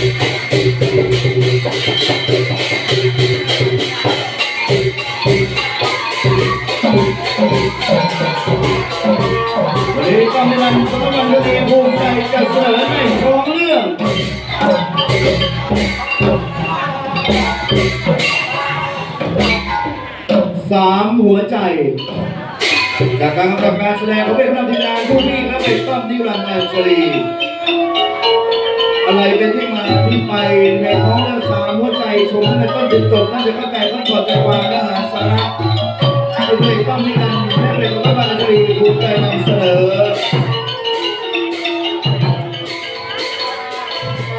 วันนี้ก็ไม่วันก็วันเรียนภูมิใจจะเสนอในของเรื่องสามหัวใจ จากการกำกับการแสดงของเป็นพนักงานผู้ที่และเป็นต้อมนิรันดร์อัญชลีอะไรเป็นที่ ไปในท้องเรื่องสามหัวใจชมตั้งแต่ต้นจนจบน่าจะเข้าใจต้องถอดใจวามและหาสาระเป็นเพลงต้องมนิรันดร์และเป็นพระบาลชลีภูมิใจนำเสนอ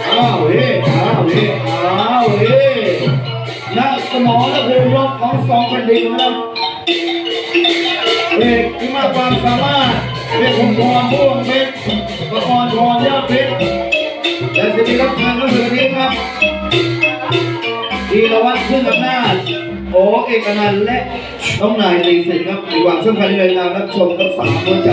อ้าวเฮ้อ้าวเฮ้อ้าวเฮ้ณสมรภูมิรบของสองแผ่นดินนะครับเอกที่มาความสามารถเป็นองค์กรพ่วงเพชรประกรพรยอดเพชร และสิริรับทานรับเสือนี้ครับธีรวัตรขึ้นอำนาจโอเอกนันท์และน้องนายตีสินครับมีความสำคัญในการรับชมกับสามหัวใจ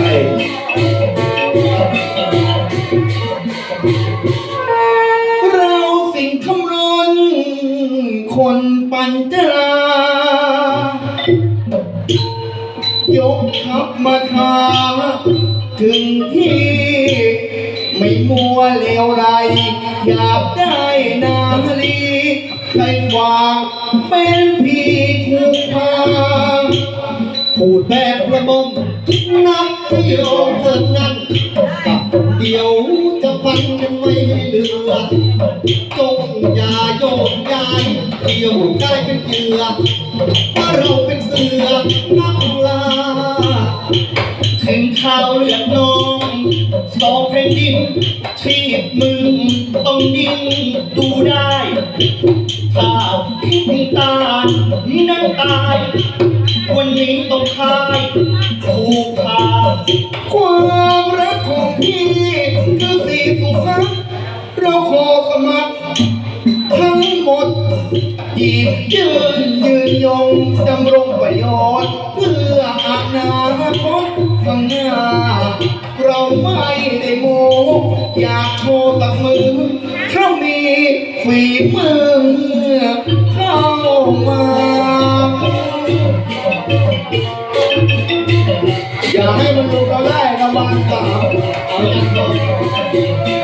เราสิ่งคำรนคนปัญจลายกทัพมาทาถึงที่ กลัวเลวไรอยากได้นาลีใครวางเป็นพี่ถูกพาพูดแบบระบมนับประโยวเถิดนั้นกับเดียวจะฟันกันไม่ ลือจงอย่าโยกย้ายเดียวกลายเป็นเหยื่อว่าเราเป็นเสือนักล่าถึงข่าวเลือดนองสองแผ่นดินที่มึงต้องดิ้นดูได้ถ้าพิงตาลนั้นตาย วันนี้ต้องคายถูกพาควา ยืนยืนยงดำรงประโยชน์เพื่ออนาคตข้างหน้า เราไม่ได้โมอยากโชว์กับมือถ้าะมีฝีมือเข้ามาอย่าให้มันลงเราได้ระวังสาวเอาอย่างก่อน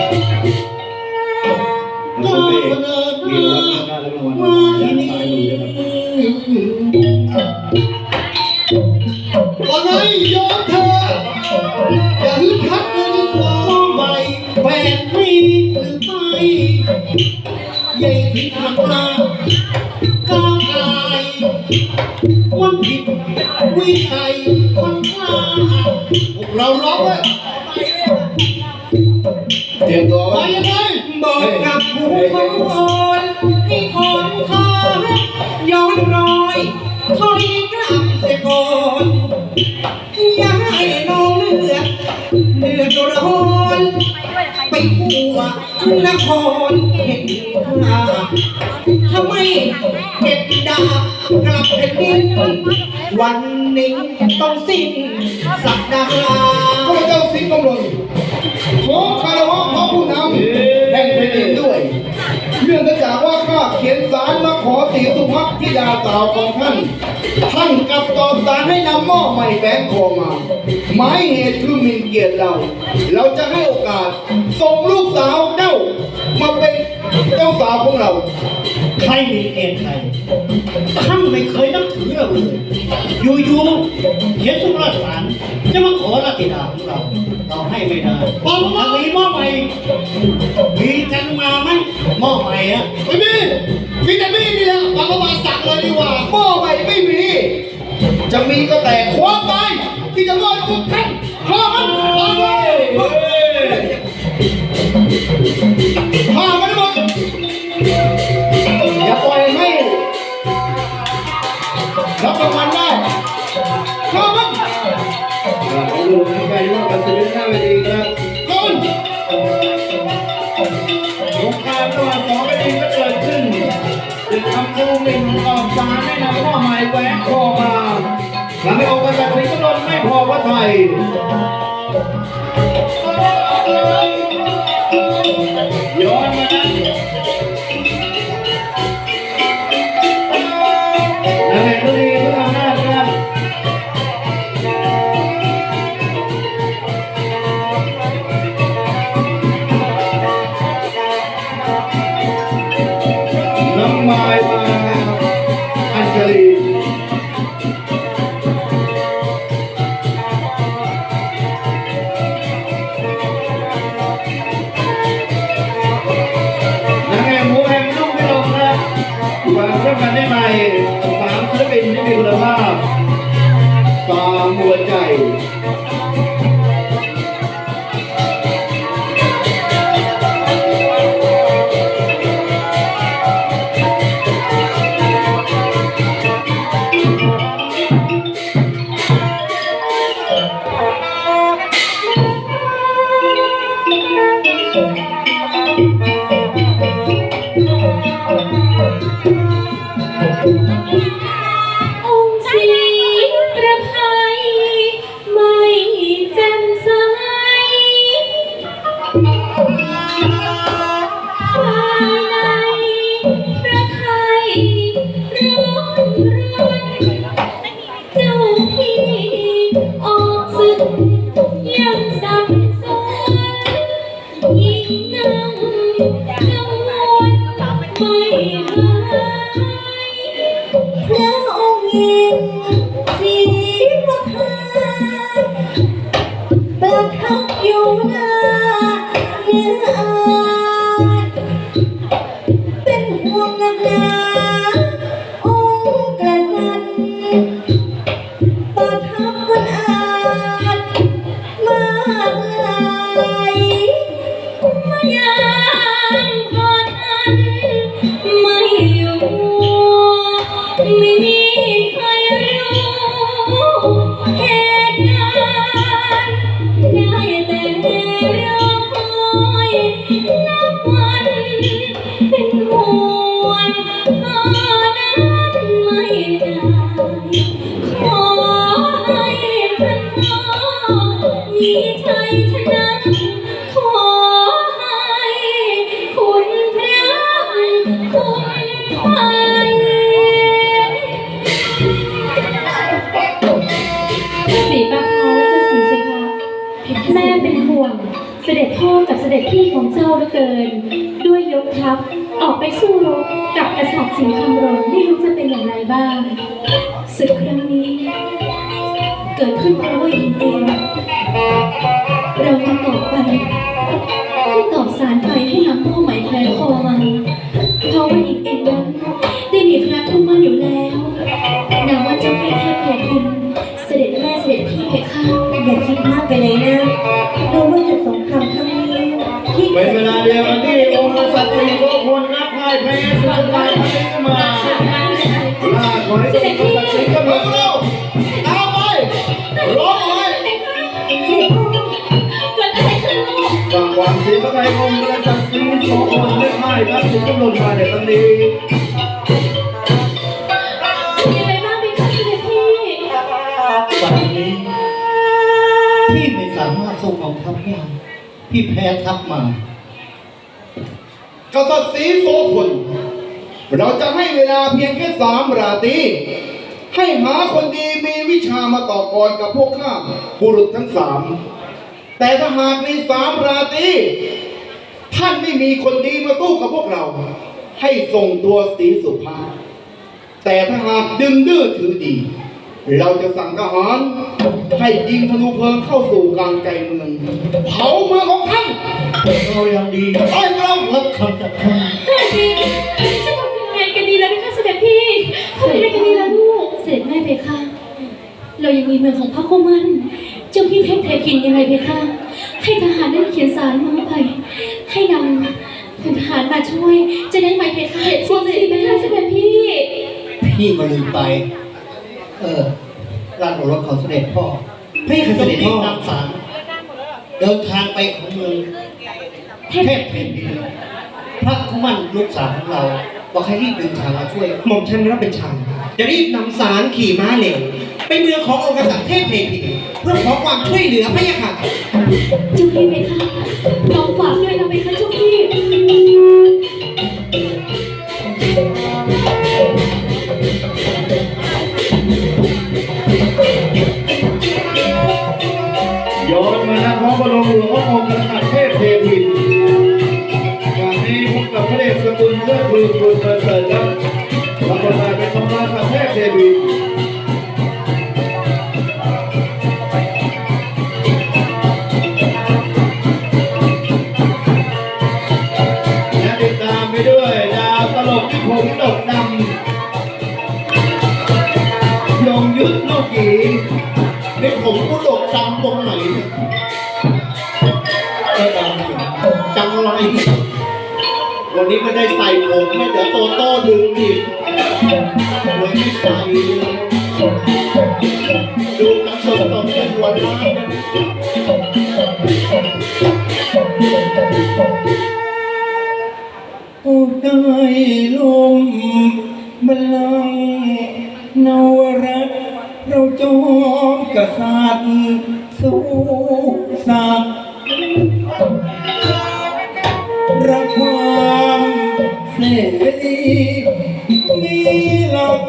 วิชัยคนกล้าพวกเราร้องเลย นนี้ต้องสิ้นสัปดาห์ข้าพเจ้าสิงห์กำลังขอคารวะพระผู้นำแห่งแผ่นดินด้วย เรื่องก็จากว่าข้าเขียนสารมาขอสีสุภักดิ์ธิดาสาวของท่าน ท่านกลับตอบสารให้นำหม้อใหม่แบงคอมาหมายเหตุคือมินเกียรติเรา เราจะให้โอกาสส่งลูกสาวเจ้ามาเป็นเจ้าสาวของเรา ใครมีเอ็นใครท่านไม่เคยนับถือเราเลยอยู่ๆเขียนสุราษฎร์จะมาขอรัติดาของเรา เราให้ไม่ได้บอกว่ามีหม้อใหม่มีกันมาไหมหม้อใหม่อะไม่มีมีแต่มีนี่แหละวางประวัติสั่งเลยดีกว่าหม้อใหม่ไม่มี จะมีก็แต่ความไปที่จะรอดพวกท่านข้ามันข้ามันข้ามัน ขอบคุณในการร่วมกันแสดงหน้าเวทีครับข้ามันสงครามระหว่างสองแผ่นก็เกิดขึ้นจึงทำผู้หมิ่นออกสารให้นำข้อหมายแหวนคอมาหลังในองค์การสิงห์กำนไม่พอพระไทยย้อนมา เป็นห่วง อย่าคิดมากไปเลยนะเราะว่าศึกสงครามครั้งนี้ที่เป็นเวลาเดียวกันที่องค์กษัตริย์สี่พระคนนับพ่ายแพ้สุดท้ายทำให้ขึ้นมาล่าขอให้องค์กษัตริย์สี่ก็มาเร็วตามไปร้องไว้เสด็จพ่อเกิดอะไรขึ้นลูกฝากความเสียพระไทยองค์กษัตริย์สี่สองคนได้พ่ายครับสุดกำลังมาในครั้งนี้ พี่แพ้ทัพมากษัตริย์ศรีโสพลเราจะให้เวลาเพียงแค่สามราตรีให้หาคนดีมีวิชามาต่อกรกับพวกข้าบุรุษทั้งสามแต่ถ้าหากในสามราตรีท่านไม่มีคนดีมาสู้กับพวกเรา ให้ส่งตัวสีสุภาพแต่ถ้าหากดึงดื้อถือดี เราจะสั่งทหารให้ยิงธนูเพลิงเข้าสู่กลางใจเมืองเผาเมืองของท่านเรายังดีไอ้เรารับคำจากท่านเสด็จพี่จะทำยังไงกันดีแล้วนะคะเสด็จพี่ทำยังไงกันดีล่ะลูกเสด็จแม่เพคะเรายังมีเมืองของพระโคมันเจ้าพี่เทพเทพินยังไงเพคะให้ทหารได้เขียนสารมาไปให้นำทหารมาช่วย จะได้ไหมเพคะเสด็จแม่เสด็จพี่ พี่ก็ลืมไปเออร้านรถของเสด็จพ่อพี่คือเสด็จพ่อนำสารเดินทางไปของเมืองเทเทพเพนดินพระคุมันลูกสาวของเราบอกให้รีบเดินทางมาช่วยหม่อมฉันรับเป็นชันจะรีบนำสารขี่ม้าเหลวไปเมืองขององค์กษัตริย์เทพเพพินเพื่อขอความช่วยเหลือพระยาค่ะจ้าพี่เพคะ ลมบลังนวรัตเราจอมกษัตริย์สู้สักรักความเสรีมีหลัก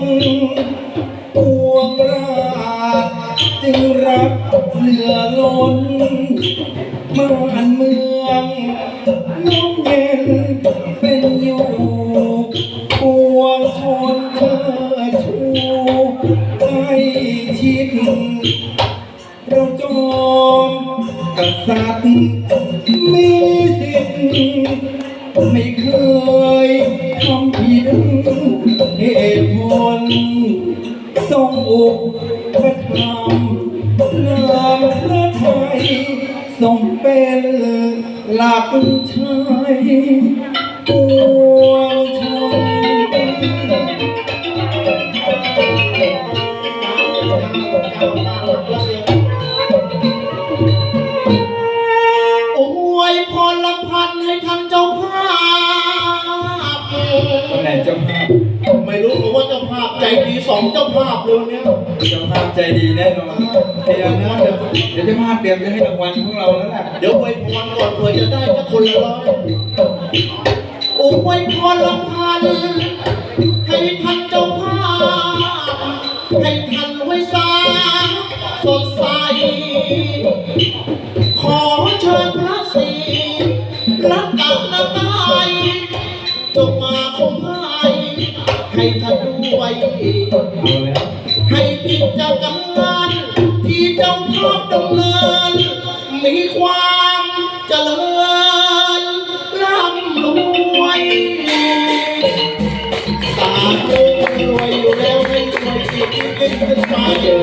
เชิญพระศรีรัตนตรัยจงมาคงให้ให้ท่านด้วยเอาแล้วให้กิจการที่เจ้าภาพดำเนิน มีความเจริญร่ำรวยสาธุรวยอยู่แล้วให้รวยจิตยิ่งขึ้นไปเจอ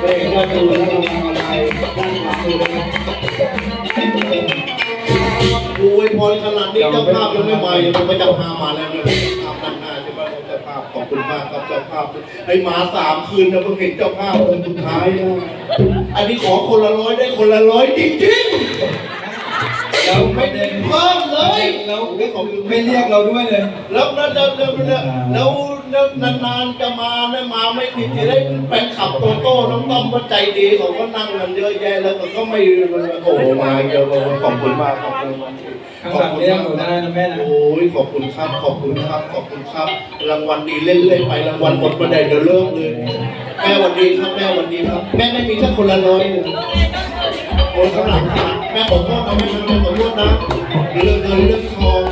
เบรกก็ดูแล พรขนาดนี้เจ้าภาพยังไม่มายังไม่เจ้าภาพมาแล้วเนี่ยภาพนั่งหน้าใช่ไหมเจ้าภาพขอบคุณมากครับเจ้าภาพให้มาสามคืนนะเพิ่งเห็นเจ้าภาพคนสุดท้ายนะอันนี้ขอคนละร้อยได้คนละร้อยจริงๆเราไม่ได้เพิ่มเลยเราไม่ขอบคุณไม่เรียกเราด้วยเลยแล้วแล้วแล้วแล้วแล้วแล้วแล้วนานๆจะมานะมาไม่ผิดจะได้แฟนขับโตโต้น้องต้อมก็ใจดีเขาก็นั่งกันเยอะแยะแล้วเขาก็ไม่โอ้โหมาเยอะขอบคุณมากขอบคุณมาก ข้างหลังเรียกหนูได้นะแม่นะ โอ้ยขอบคุณครับ ขอบคุณครับ ขอบคุณครับ รางวัลดีเล่นเล่นไป รางวัลหมดประเดี๋ยวเดี๋ยวเลิกเลย แม่วันดีครับแม่วันดีครับ แม่ไม่มีแค่คนละร้อยหนึ่งโอ้ยข้างหลังค่ะแม่ขอโทษนะแม่แม่ขอโทษนะเรื่องเงินเรื่องทอง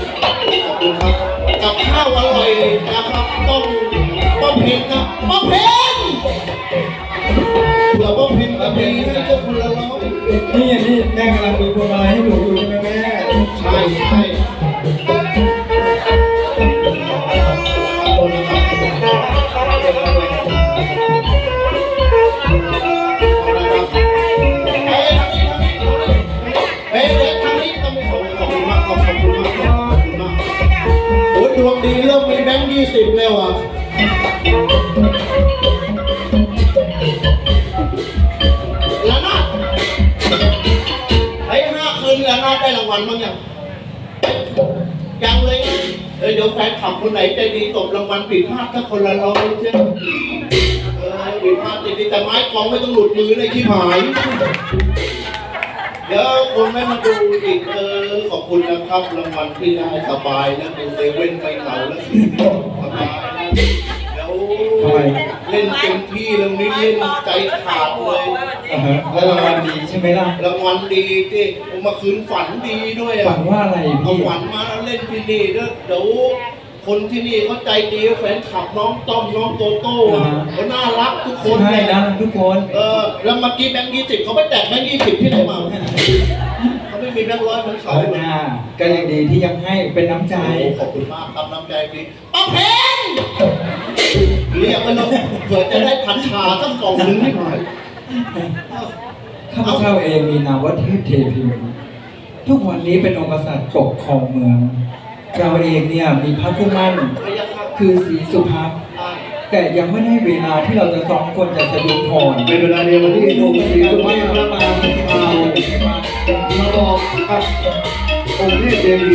ขอบคุณครับกับข้าวอร่อยนะครับต้องป้าเพนนะป้าเพนเผื่อป้าเพนจะมีให้เจ้าคนละร้อยนี่นี่แม่กำลังดูพวงมาลัยให้หนูอยู่ใช่ไหมแม่ สิบแล้วอะล้วนะไอ้ห้าคืนแล้วนะได้รางวัลบ้างยังยังเลย นะเออเดี๋ยวแฟนขับคนไหนใจดีตบรางวัลผิดพลาดถ้าคนละร้อยใช่ไหมเออผิดพลาดใจดีแต่ไม้กองไม่ต้องหลุดมือเลยที่หาย เดี๋ยวคนไม่มาดูอีกเออขอบคุณนะครับรางวัลที่ได้สบายนะเป็นเซเว่นไปเหงาแล้วสบายนะเดี๋ยวเล่นเต็มที่แล้วนี้เล่นใจขาดเลย ฮะแล้วรางวัลดีใช่ไหมล่ะรางวัลดีที่เมื่อคืนฝันดีด้วยฝัอะนว่าอะไรเอาพี่หวันมาแล้วเล่นที่นี่แล้วเดี๋ยวคนที่นี่เขาใจดีแฟนขับน้องต้อมน้องโตโต้เขาน่ารักทุกคนใช่เลยนะทุกคนเออแล้วเมื่อกี้แบงค์ยี่สิบเขาไปแตกแบงค์ยี่สิบที่ไหนมาเนี่ยเขาไม่มีแบงค์ร้อยเหมือนเอเขาอนาก็ยังดีที่ยังให้เป็นน้ำใจ ขอบคุณมากครับน้ำใจดีป้าเพนเรียกไปเลยเผื่อจะได้พันชาสักกล่องหนึงนิดหน่อย ข้าพเจ้าเองมีนามว่าเทพเทพิมทุกวันนี้เป็นองค์กษัตริย์ปกครองเมือง เราเองเนี่ยมีพระผู้มั่น คือศรีสุภักดิ์แต่ยังไม่ได้เวลาที่เราจะสองคนจะสะดุดพรเป็นเวลาเดียวกันที่ไดูดูกักันนดีดีสุภาพมามามาบอกครับองค์เทพเดวี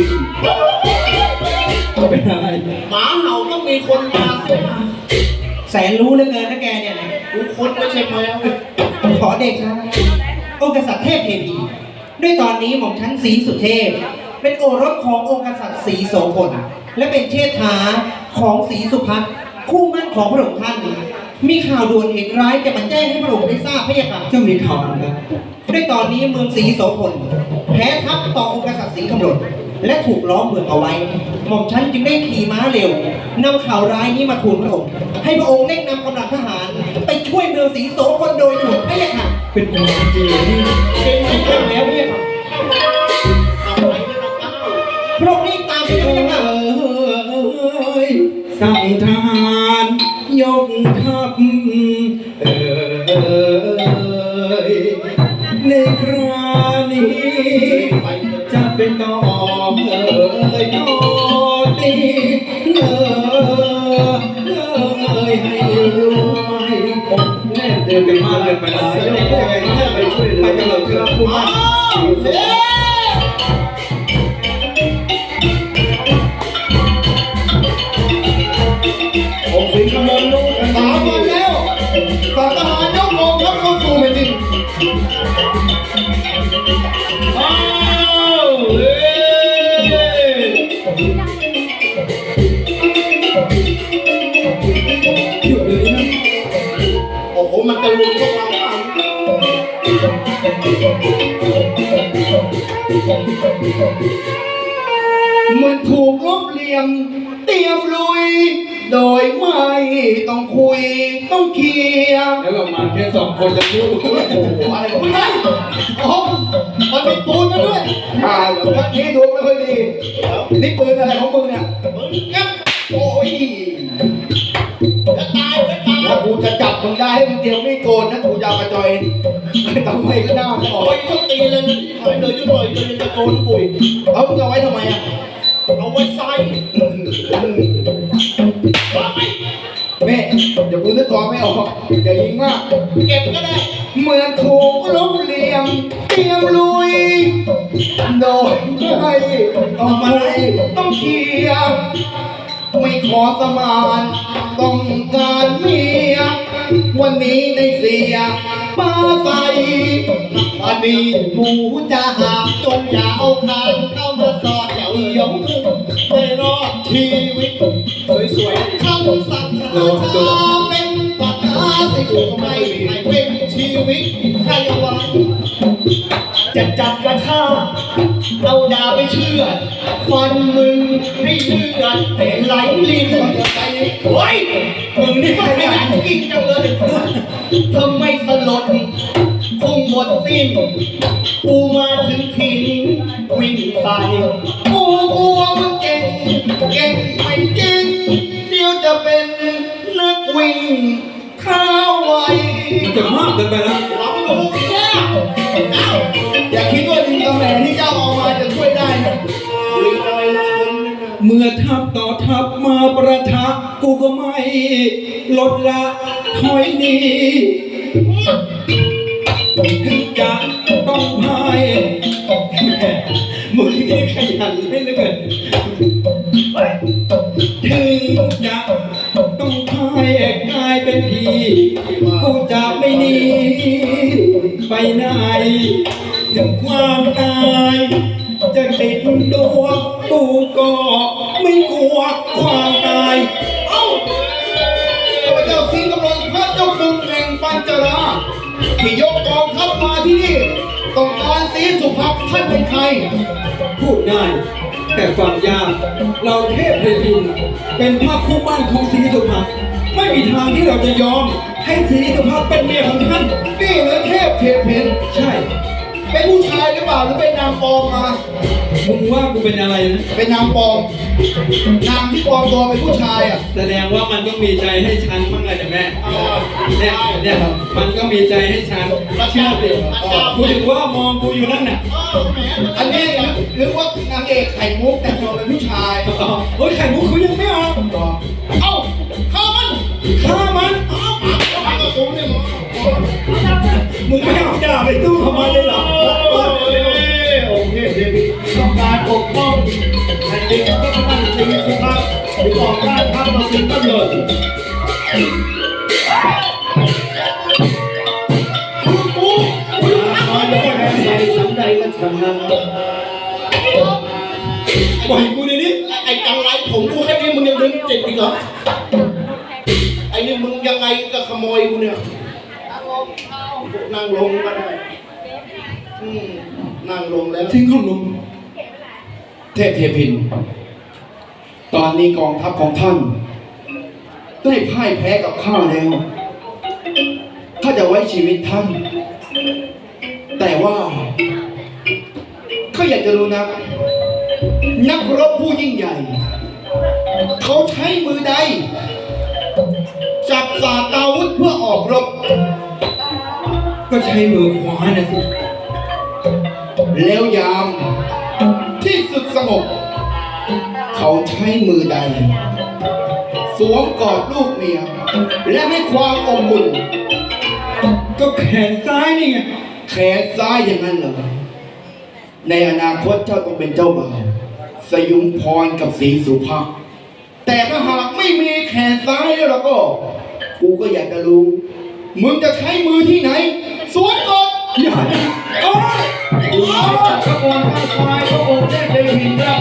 เป็นอะไรหมาเห่าต้องมีคนมาเสีย แสนรู้เหลือเกินนะแกเนี่ยดูคนไม่ใช่แมวขอเด็กนะองค์กษัตริย์เทพเทพีด้วยตอนนี้หม่อมชั้นศรีสุเทพ เป็นโอรสขององค์กษัตริย์ศรีโสพลและเป็นเชษฐาของศรีสุภัทคู่มั่นของพระองค์ท่านมีข่าวด่วนเหตุร้ายจะมาแจ้งให้พระองค์ได้ทราบพระยาค่ะเจ้ามีข่าวอะไรด้วยตอนนี้เมืองศรีโสพลแพ้ทัพต่อองค์กษัตริย์ศรีคำรณ และถูกล้อมเมืองเอาไว้ หม่อมฉันจึงได้ขี่ม้าเร็วนำข่าวร้ายนี้มาทูลพระองค์ให้พระองค์เร่งนำกำลังทหาร ไปช่วยเมืองศรีโสพลโดยด่วนพระยาค่ะเป็นคนจริงๆที่เป็นจริงๆแล้วพระยาค่ะทำไมไม่ต้องเก้าพระองค์รีบตามไปเลยพระยาค่ะเอ้ยสั่งทหารยกทัพเอ้ เมันถูกลบเหลี่ยม เตรียมลุย โดยไม่ต้องคุยต้องเคลียร์แล้วเรามาแค่สองคนจะพูดโอ้โหอะไรไม่ได้โอ้โหมันเป็นปูนมาด้วยอ่าเดี๋ยวพักนี้ดวงไม่ค่อยดีนี่ปืนอะไรของมึงเนี่ยมึงแก๊ป มึงได้ให้มึงเดียวไม่โกนนะกูจะเอากระจอยไม่ต้องไปก็ได้ไม่ออกโอ้ยต้องตีเลยนะถอยเลยยุ่งเลยจะจะโกนปุ๋ยเอามึงเอาไว้ทำไมอะเอาไว้ใส่ว่าไงแม่เดี๋ยวกูนึกกองไม่ออกอย่ายิงมากเก็บก็ได้เหมือนถูกลบเหลี่ยมเตรียมลุยโดยไม่ต้องมาไต้องเคลียร์ไม่ขอสมานต้องการเมีย วันนี้ได้เสียป้าใสอันนี้หมูจะหาจงอย่าเอาคางเข้ามาสอดอย่าเลี้ยวไม่รอดชีวิตสวยๆคำสั่งราชาเป็นปัญหาสิกูไม่ให้เป็นชีวิตให้หวังจะจับกระชาก เอาดาไปเชื่อดฟันมึงให้เลือดไหลลิ้นจะไปโอ้ยมึงนี่ไม่ขยันกินจังเลยทำไมสลดคงหมดสิ้นกูมาถึงถิ่นวิ่งใส่กูกลัวมึงเก่งเก่งไม่จริงเดี๋ยวจะเป็นนักวิ่งข้าวไวจะมากเกินไปแล้วลองดูเนี่ยเทับต่อทับมาประทะกูก็ไม่ลดละถอยหนี ความตาย จะติดตัวกูก็ไม่กลัวความตาย เอ้าข้าพเจ้าสิงห์กำลังพระเจ้าคุงแห่งปัญจราที่ยกกองทัพมาที่นี่ต้องการสีสุภาพท่านเป็นใคร พูดง่ายแต่ฟังยากเราเทพเทพินเป็นพระคู่บ้านของสีสุภาพไม่มีทางที่เราจะยอมให้สีสุภาพเป็นเมียของท่านนี่เหรอเทพเทพินใช่ เป็นผู้ชายหรือเปล่าหรือเป็นนางปลอมมา มึงว่ากูเป็นอะไรนะ เป็นนางปลอม นางที่ปลอมตัวเป็นผู้ชายอะ แสดงว่ามันต้องมีใจให้ฉันบ้างเลยแต่แม่เนี่ยเนี่ยมันก็มีใจให้ฉันเชื่อสิกูถึงว่ามองกูอยู่นั่นน่ะอันนี้นึกว่านางเอกไข่มุกแต่งตัวเป็นผู้ชาย โอ้ยไข่มุกเขายังไม่ออกเอ้า นั่งลงก็ได้อืมนั่งลงแล้วทิ้งเขาลงเทพเทพิน ตอนนี้กองทัพของท่าน ได้พ่ายแพ้กับข้าแล้วข้าจะไว้ชีวิตท่าน แต่ว่าข้าอยากจะรู้นะ นักรบผู้ ช้มือขวานะสิแล้วยามที่สุดสงบเขาใช้มือใด สวมกอดลูกเมีย และให้ความอบอุ่นก็แขนซ้ายนี่ไงแขนซ้ายอย่างนั้นเหรอในอนาคตเจ้าต้องเป็นเจ้าบ่าวสยุมพรกับสีสุภาพแต่ถ้าหากไม่มีแขนซ้ายแล้วก็ กูก็อยากจะรู้ มึงจะใช้มือที่ไหน สวนกอดอย่าโอ้ยขบวนข้าควายพระองค์เทพเดวิดครับ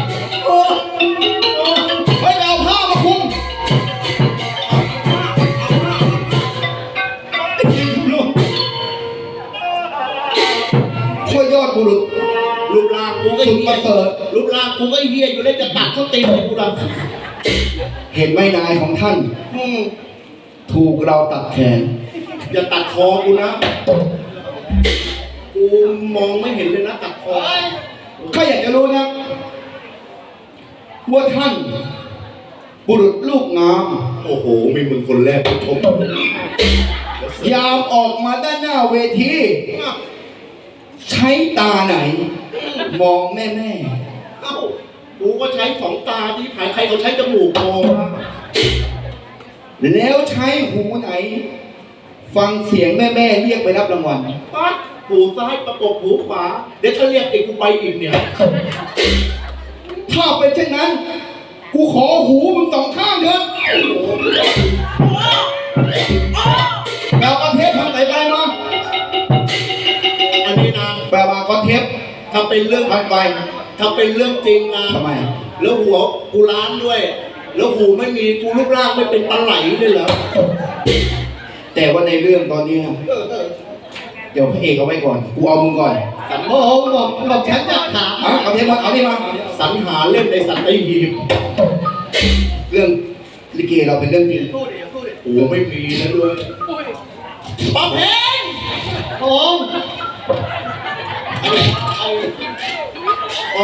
เฮ้ยเอาผ้ามาคลุมพ่อยอดบุรุษรูปร่างกูก็สุดเฮีประยเสริฐรูปร่างกูก็เฮียอยู่แล้วจะตัดส้นตีนให้กูดังเห็นไหมนายของท่านอืมถูกเราตัดแขนอย่าตัดคอกูนะ กูมองไม่เห็นเลยนะตัดคอข้าอยากจะรู้นะว่าท่าน บุรุษลูกงาม โอ้โห มีมึงคนแรกที่ชมยามออกมาด้านหน้าเวที ใช้ตาไหน มองแม่แม่เอ้ากูก็ใช้สองตาที่ผายใครเขาใช้จมูกมองแล้วใช้หูไหน ฟังเสียงแม่แม่ๆเรียกไปรับรางวัลปั๊ดหูซ้ายประกบหูขวา เดี๋ยวถ้าเรียกอีกกูไปอีกเนี่ยถ้าเป็นเช่นนั้น กูขอหูมึงสองข้างเถอะแบบกระเทปทำไหนไปมาอันนี้นะแบบว่ากระเทปถ้าเป็นเรื่องพันไปถ้าเป็นเรื่องจริงนะทำไมแล้วหัวกูล้านด้วย แล้วหูไม่มีกูรูปร่างไม่เป็นปลาไหลเลยเหรอ แต่ว่าในเรื่องตอนเนี้ยเดี๋ยวพระเอกเอาไว้ก่อน กูเอามึงก่อนโอ้โหบอกบอกฉันจะถามเอาเอาเทปมาเอานี่มาสรรหาเล่นในสัตว์ไอหีบเรื่องลิเกเราเป็นเรื่องจริงโอ้ไม่มีนะด้วยป๊อปเพนโอ้เอาเอา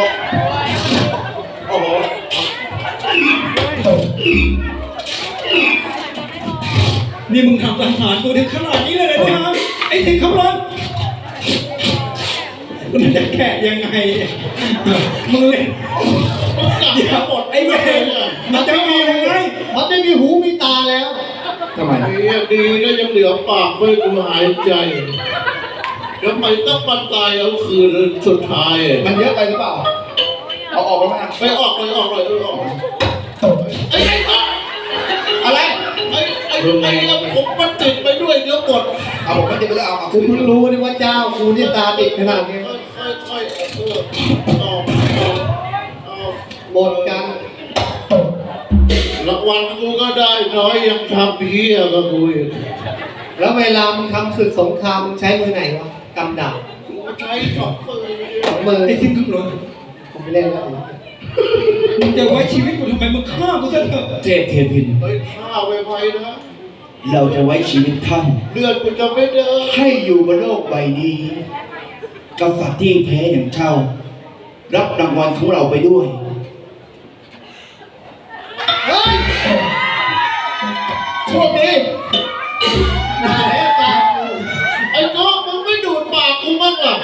โอ้โห นี่มึงทำอาหารกูถึงขนาดนี้เลยเหรอเนี่ยฮะไอ้สิงคำรณมันจะแกะยังไงเนี่ยมึงเล่นเดี๋ยวหมดไอ้เวรมันจะมียังไงมันไม่มีหูมีตาแล้วทำไมดีดีก็ยังเหลือปากไว้กูหายใจทำไมต้องมาตายเอาคืนสุดท้าย มันเยอะไปหรือเปล่า เอาออกไปไหมไปออกเลยออกเลยออกไอ้ไอ้อะไร ไอ้ไอ้ไอ้ผมมันติดไปด้วยเดี๋ยวหมดเอาผมไม่ได้ไปแล้วเอาเอากูเพิ่งรู้นี่ว่าเจ้ากูนี่ตาติดขนาดนี้ค่อยๆเออออกออกออกหมดกันรางวัลกูก็ได้น้อยยังทำเพี้ยกับกูอีกแล้วเวลามึงทำศึกสงครามมึงใช้มือไหนวะกำดาบกูใช้สองมือสองมือไอ้สิงคำรณผมไม่เล่นแล้วมึงจะไว้ชีวิตกูทำไมมึงฆ่ากูซะเถอะเทพเทพินเฮ้ยข้าวไวๆนะ เราจะไว้ชีวิตท่านเลือดกูจะไม่เดินให้อยู่บนโลกใบนี้กษัตริย์ที่แพ้อย่างเจ้ารับรางวัลของเราไปด้วยเฮ้ยโชคดีไหนอาจารย์กูไอ้โจ๊กมึงไม่ดูดปากกูบ้างเหรอ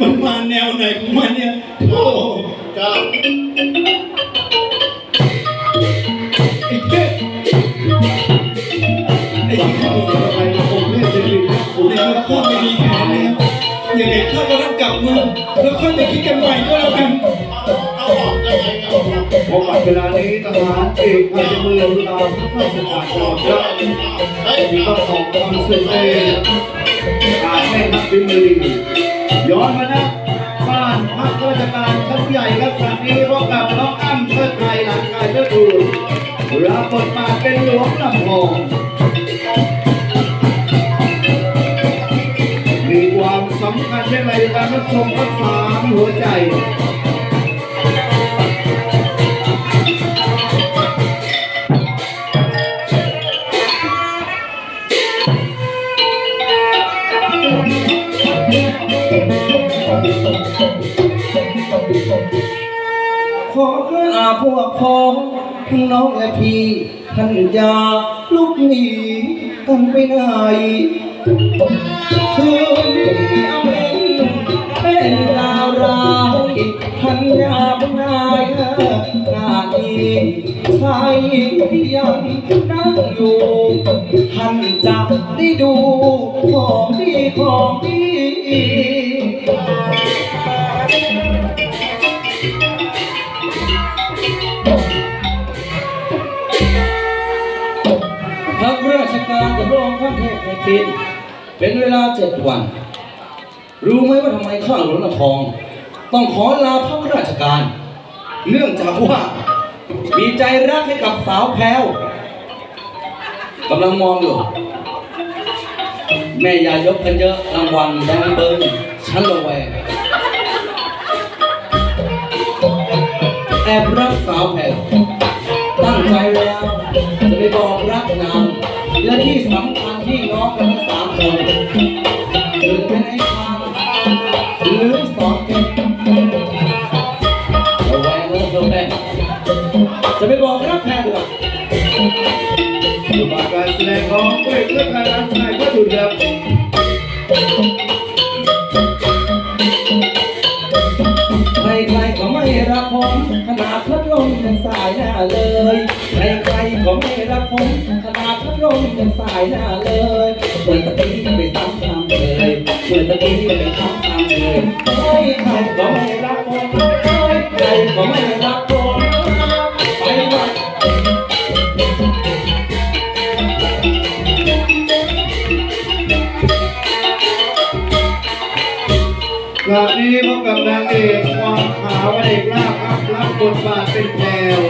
มันมาแนวไหนของมันเนี่ยโอ้จ้า ผมเนี่ยจะรีบผมเนี่ยก็พูดไม่ดีแค่แล้วยังไงข้าก็ต้องกลับมาแล้วค่อยไปคิดกันใหม่ก็แล้วกันเอกไงเอาออกพอปัจเวลานี้ทหารเอกพันเมืองรามราชการจังหวัดระมีต้องออกกำลังศึกในการแม่ทัพพิมลีย้อนมานะบ้านพักราชการชั้นใหญ่ครับครั้งนี้พบกับน้องอ้ำเพื่อไทยหลานชายเพื่อดูรับบทบาทเป็นหลวงลำพอง ความสำคัญอย่างไรการรับชมทั้งสามหัวใจขอกราบพวกพ้องทั้งน้องและพี่ท่านอย่าลุกหนีกันไปไหนคืนนี้เอาาที่ชายที่ยังนั่งอยู่ ท่านจะได้ดูของดีของดีพักราชการกับระองท่านเทพแผ่นดินเป็นเวลาเจ็ดวัน รู้ไหมว่าทำไมข้าหลวงนครต้องขอลาพักราชการ เนื่องจากว่า มีใจรักให้กับสาวแพรวกำลังมองอยู่ แม่ยายกกันเยอะรางวัลแดงเบิ้งฉันระแวงแอบรักสาวแพรวตั้งใจแล้ว จะไปบอกรักนางและที่สำคัญที่น้องกันทั้งสามคนหรือเจะไปบอกรักแพรดีกว่าบทบาทการแสดงของเพื่อนเพื่อนทางน้ำชายก็ถูกครับใครๆก็ไม่รักผมขนาดพัดลมยังสายหน้าเลยใครๆก็ไม่รักผมขนาดพัดลมยังสายหน้าเลยเมื่อตะกี้ไปซ้ำทำเลยเมื่อตะกี้ไปซ้ำทำเลยใครๆก็ไม่รักผมใครๆก็ไม่รักผม นางเอกความขาวอเอกลาภครับรับบทบาทเป็นแพรว